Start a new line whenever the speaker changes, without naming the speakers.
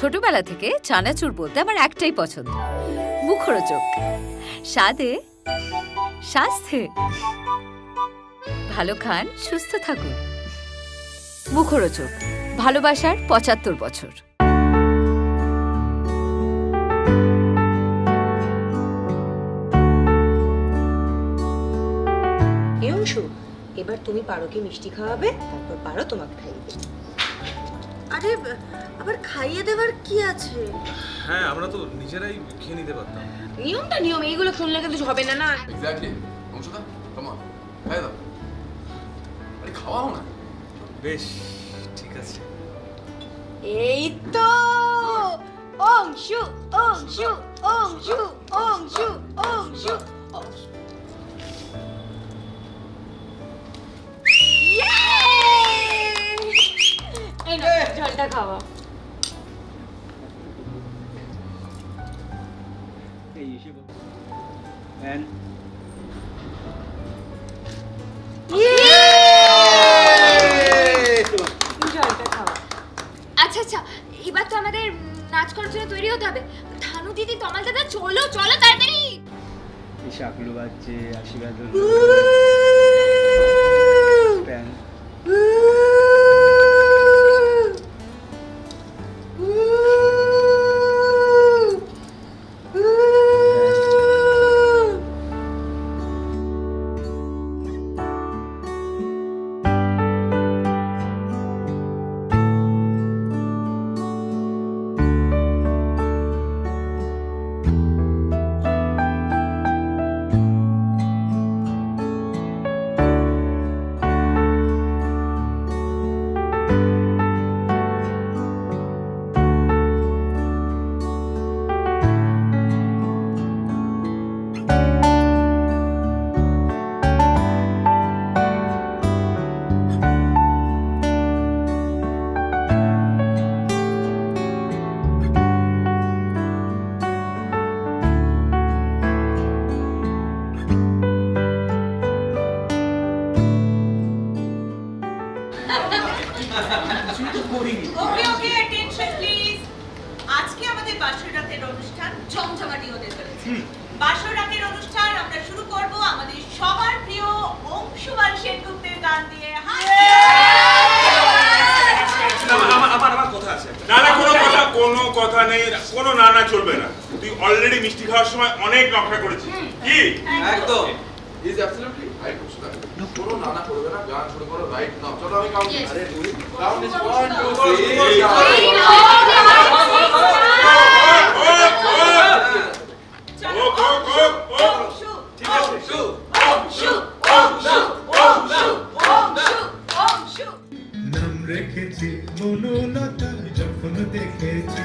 ছোটবেলা থেকে চানাচুর বলতে আমার একটাই পছন্দ। মুখরোচক। স্বাদে, স্বাস্থ্যে। ভালো খান, সুস্থ থাকুন। মুখরোচক। ভালোবাসার পঁচাত্তর বছর।
এবার তুমি পারোকে মিষ্টি খাওয়াবে, তারপর পারো তোমাকে খাইয়ে দেবে।
আরে আবার খাইয়ে দেওয়ার কি আছে?
হ্যাঁ আমরা তো নিজেরাই খেয়ে নিতে পারতাম।
নিয়মটা নিয়ম এইগুলো শুনলে কিন্তু হবে না না।
এক্স্যাক্টলি অংশদা কামন খাই দাও। আরে খাওয়াও না।
বেশ ঠিক আছে।
এই তো! অংশু অংশু অংশু অংশু অংশু এই জলটা খাওয়া।
আচ্ছা আচ্ছা এবার তো আমাদের নাচ করার জন্য তৈরি হতে হবে। থানু দিদি তমাল দাদা চলো চলো তাড়াতাড়ি।
শাকলু বাজছে আশীর্বাদ
ওকে ওকে অ্যাটেনশন প্লিজ আজকে আমাদের বাসর রাতের অনুষ্ঠান জমজমাটি হতে চলেছে। বাসর রাতের অনুষ্ঠান আমরা শুরু করব আমাদের সবার প্রিয় অংশুমান সেনগুপ্তের গান দিয়ে।
আমার আমার আমার কথা আছে।
না না কোনো কথা কোনো কথা নেই কোনো না না চলবে না। তুই অলরেডি মিষ্টি খাওয়ার সময় অনেক নখরা করেছিস। কি?
একদম। ইজ অ্যাবসলিউটলি রাইট অপশন আছে কোনো নানা করবে না গান শুরু করো রাইট নাও চলো আমি কাউন্ট আরে কাউন্ট ইজ 1 2 3 রেখেছি মনোলতা যখন দেখেছি